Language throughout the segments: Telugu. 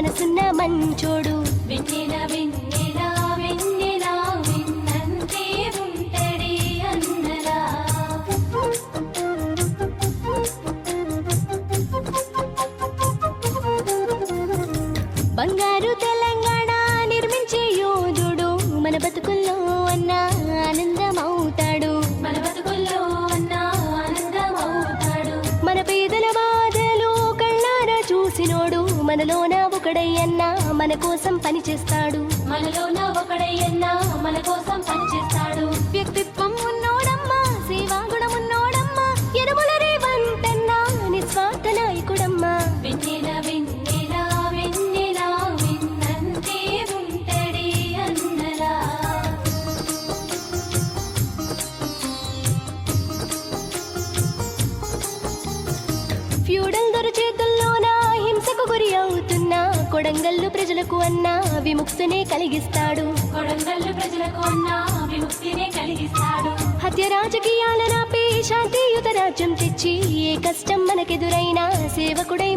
మనసున్న మంచోడు. వెన్నెల వెన్నెల మన కోసం పనిచేస్తాడు. మనలోన ఒకడయ్యన్నా మన కోసం పనిచేస్తాడు. కొడంగల్లు ప్రజలకు అన్న విముక్తినే కలిగిస్తాడు. కొడంగల్లు ప్రజలకు అన్న విముక్తినే కలిగిస్తాడు. హత్య రాజకీయాల నాపి శాంతియుత రాజ్యం తెచ్చి ఏ కష్టం మనకెదురైనా సేవకుడై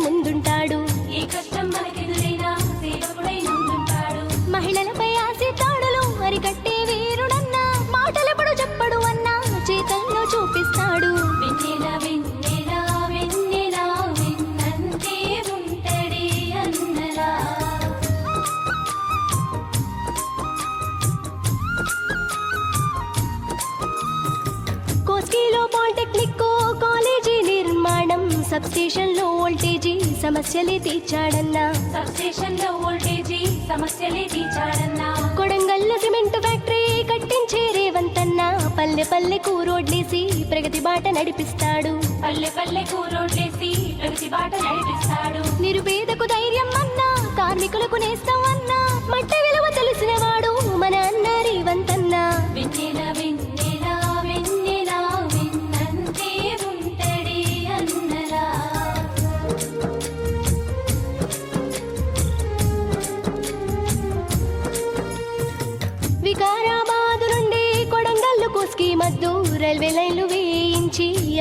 సబ్ స్టేషన్లో వోల్టేజీ సమస్యలే తీర్చాడన్నా. సబ్ స్టేషన్లో వోల్టేజీ సమస్యలే తీర్చాడన్నా. కొడంగల్లో సిమెంట్ ఫ్యాక్టరీ కట్టించే రేవంతన్న పల్లె పల్లెకు రోడ్లేసి ప్రగతి బాట నడిపిస్తాడు. పల్లె పల్లెకు రోడ్లేసి ప్రగతి బాట నడిపిస్తాడు. నిరుపేదకు ధైర్యం అన్నా కార్మికులకు నేస్తం అన్నా మట్టి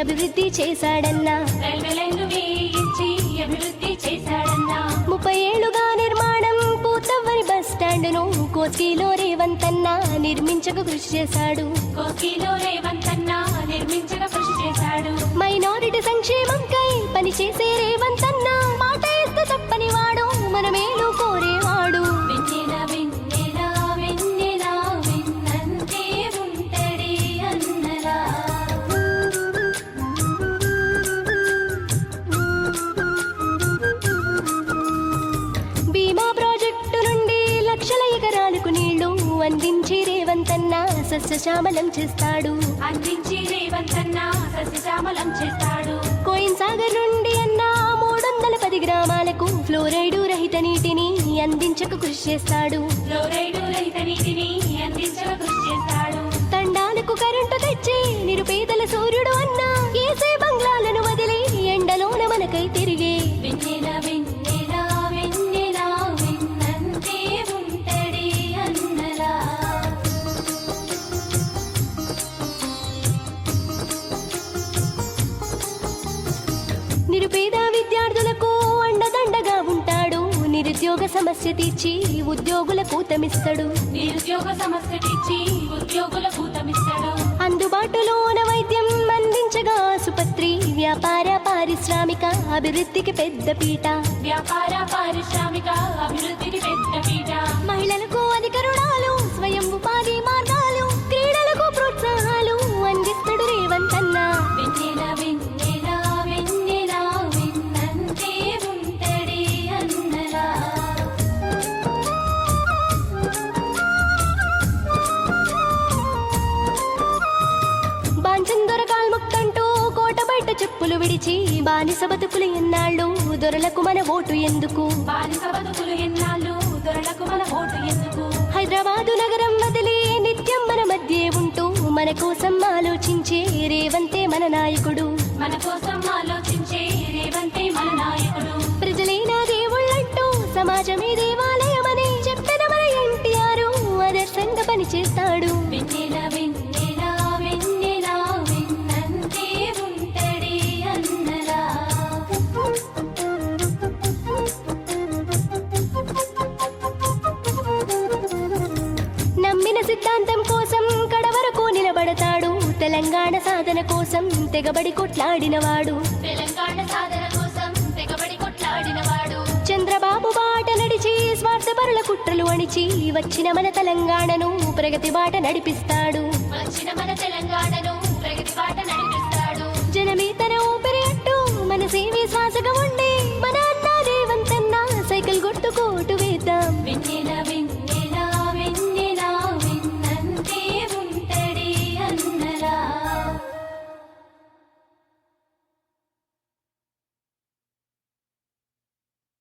అభివృద్ధి చేశాడన్నా. ముప్పై ఏళ్ళుగా నిర్మాణం పూతవ్వని బస్ నిర్మించక కృషి చేశాడు. కోకిలో రేవంతన్న నిర్మించక కృషి చేశాడు. మైనారిటీ సంక్షేమంకై పనిచేసే రేవంతన్న మాట ఇస్తే తప్పని వాడు మన అందించి రేవంతన్న సస్యశ్యామలం చేస్తాడు. అందించి రేవంతన్న సస్యశ్యామలం చేస్తాడు. కోయిన్ సాగర్ నుండి అన్న మూడొందల పది గ్రామాలకు ఫ్లోరైడు రహిత నీటిని అందించక కృషి చేస్తాడు. ఫ్లోరైడు రహిత నీటిని అందించక కృషి చేస్తాడు. తండాలకు కరెంటు తెచ్చి నిరుద్యోగ సమస్య తీర్చి ఉద్యోగులకు తమిస్తాడు నిరుద్యోగ సమస్య తెచ్చి ఉద్యోగుల కూతమిస్తాడు. అందుబాటులోన వైద్యం అందించగా ఆసుపత్రి వ్యాపార పారిశ్రామిక అభివృద్ధికి పెద్ద పీట. వ్యాపార పారిశ్రామిక అభివృద్ధికి పెద్ద పీట. మహిళలకు అధిక రుణాలు స్వయం బానిస బతుకులు ఎన్నాళ్ళు? దొరలకు మన ఓటు ఎందుకు? బానిస బతుకులు ఎన్నాళ్ళు? దొరలకు మన ఓటు ఎందుకు? హైదరాబాదు నగరం వదిలి నిత్యం మన మధ్య ఉంటూ మన కోసం ఆలోచించే రేవంతే మన నాయకుడు. మన కోసం ఆలోచించే రేవంతే మన నాయకుడు. ప్రజలైన దేవుళ్ళంటూ సమాజమే దేవాలయమని చెప్పిన మన ఎన్టీఆర్ ఆదర్శంగా పనిచేస్తాడు. తెలంగాణ సాధన కోసం తెగబడి కొట్లాడినవాడు. తెలంగాణ సాధన కోసం తెగబడి కొట్లాడినవాడు చంద్రబాబు బాట నడిచి స్వార్థపరుల కుట్రలు అణిచి వచ్చిన మన తెలంగాణను ప్రగతి బాట నడిపిస్తాడు. వచ్చిన మన తెలంగాణను ప్రగతి బాట నడిపిస్తాడు.